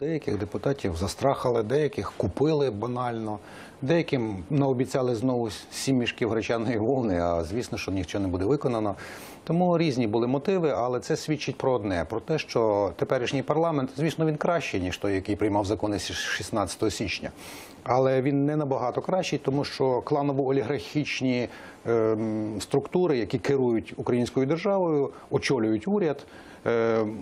Деяких депутатів застрахали, деяких купили банально, деяким наобіцяли знову сім мішків гречаної вовни, а звісно, що нічого не буде виконано. Тому різні були мотиви, але це свідчить про одне: про те, що теперішній парламент, звісно, він кращий, ніж той, який приймав закони 16 січня. Але він не набагато кращий, тому що кланово-олігархічні ем, структури, які керують українською державою, очолюють уряд. ем,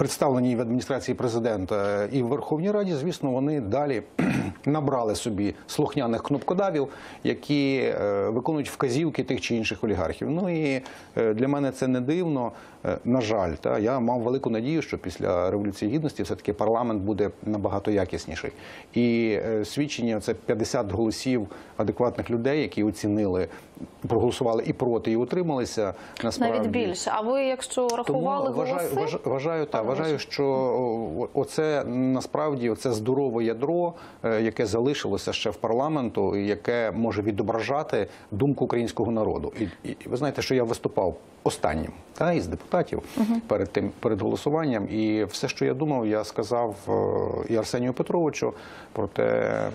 представлені в адміністрації президента і в Верховній Раді, звісно, вони далі набрали собі слухняних кнопкодавів, які е, виконують вказівки тих чи інших олігархів. Ну і е, для мене це не дивно. Е, На жаль, та я мав велику надію, що після революції гідності все таки парламент буде набагато якісніший. І свідчення це 50 голосів адекватних людей, які оцінили, проголосували і проти, і утрималися. Насправді Навіть більше. А ви, якщо рахували тому голоси, вважаю, вважаю, та, вважаю, що о, насправді насправді це здорове ядро, е, яке залишилося ще в парламенту, яке може відображати думку українського народу. І, і ви знаєте, що я виступав останнім та із депутатів перед тим перед голосуванням. І все, що я думав, я сказав е, і Арсенію Петровичу про те,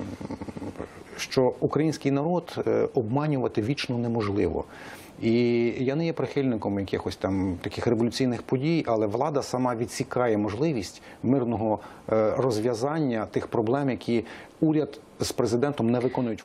що український народ е, обманювати вічно неможливо. І я не є прихильником якихось там таких революційних подій, але влада сама відсікає можливість мирного е, розв'язання тих проблем, які уряд з президентом не виконують.